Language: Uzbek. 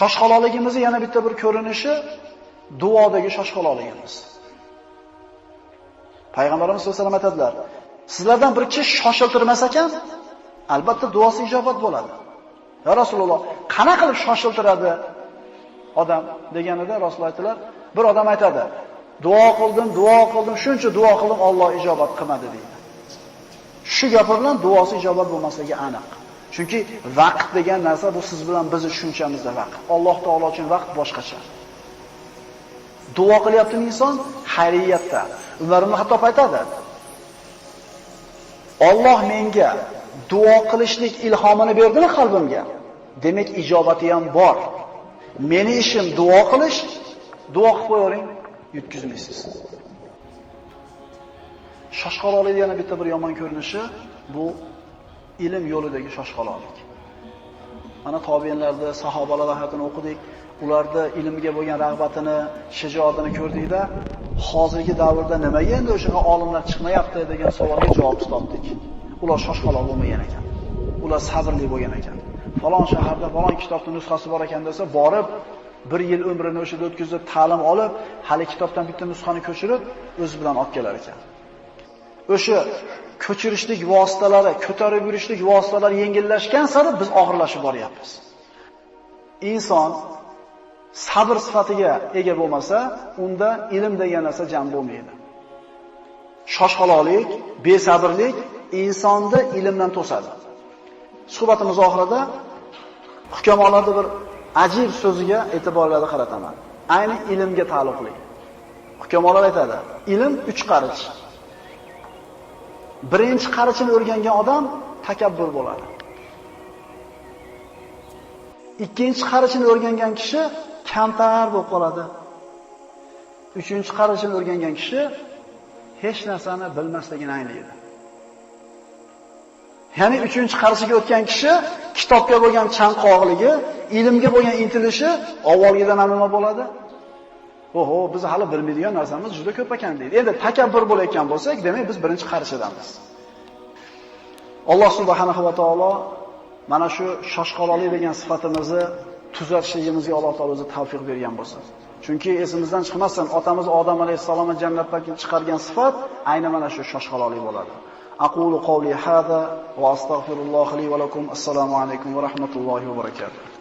Shoshqaloqligimizni yana bitta bir ko'rinishi duodagi shoshqaloqligimiz. Payg'ambarimiz sollallohu alayhi vasallam aytadilar: Sizlardan bir kishi shoshiltirmas ekan, albatta duosi ijobat bo'ladi. Ya Rasululloh, qana qilib shoshiltiradi odam deganida Rasululloh aytdilar, bir odam aytadi: Duo qildim, duo qildim, shuncha duo qildim, Alloh ijobat qilmadi deydi. Shu gapi bilan duosi ijobat bo'lmasligi aniq. Chunki vaqt degan narsa bu siz bilan biz tushunchamizda vaqt. Alloh taolo uchun vaqt boshqacha. Duo qilyaptimi inson? Xayriyatda. Umar ibn Xattob aytadi: Alloh menga duo qilishlik ilhomini berdimi qalbimga? Demak, ijobati ham bor. Meni ishim duo qilish, duo qilib qo'ying, yutkizmaysiz. Shoshqaloqlik yana bitta bir yomon ko'rinishi bu ilm yo'lidagi shoshqaloqlik. Mana tobiinlarda sahobalar hayotini o'qidik, ularda ilmga bo'lgan rag'batini, shijoatini ko'rdikda, hozirgi davrda nimaga endi o'sha olimlar chiqmayapti degan savolga javob topdik. Ular shoshqaloq bo'lmagan ekan. Ular sabrli bo'lgan ekan. Falon shaharda falon kitobning nusxasi bor ekan desa, borib bir yil umrini o'sha yerda o'tkazib, ta'lim olib, hali kitobdan bitta nusxani ko'chirib, o'zi bilan olib kelar ekan. O'sha ko'chirishlik vositalari, ko'tarib yurishlik vositalari yengillashgan sari biz og'irlashib boryapmiz. Inson sabr sifatiga ega bo'lmasa, unda ilm degan narsa jam bo'lmaydi. Shoshqaloqlik, besabrlik insonni ilmdan to'sadi. Suhbatimiz oxirida hukamolarda bir ajib so'ziga e'tiborlarni qarataman. Ayni ilmga taalluqli. Hukamolar aytadi, ilm uch qarich. Birinchi qarichini o'rgangan odam takabbur bo'ladi. Ikkinchi qarichini o'rgangan kishi kamtar bo'lib qoladi. Uchinchi qarichini o'rgangan kishi hech narsani bilmasligini anglaydi. Ya'ni uchinchi qarshiga o'tgan kishi kitobga bo'lgan chanqoqligi, ilmga bo'lgan intilishi avvalgidan ham nima bo'ladi? oho biz hali bilmaydigan narsamiz juda ko'p ekan deydi. Endi takabbur bo'layotgan bo'lsak demak biz birinchi qarshidamiz alloh subhanahu va taolo mana shu shoshqaloqlik degan sifatimizni tuzatishligimizga alloh taolo o'zi tavfiq bergan bo'lsin. Chunki esimizdan chiqmasin, otamiz odam alayhissalomni jannatdan chiqargan sifat ayni mana shu shoshqaloqlik bo'ladi. Aqulu qawli hada va astag'firullohi li va lakum. Assalomu alaykum va rahmatullohi va barakatuh.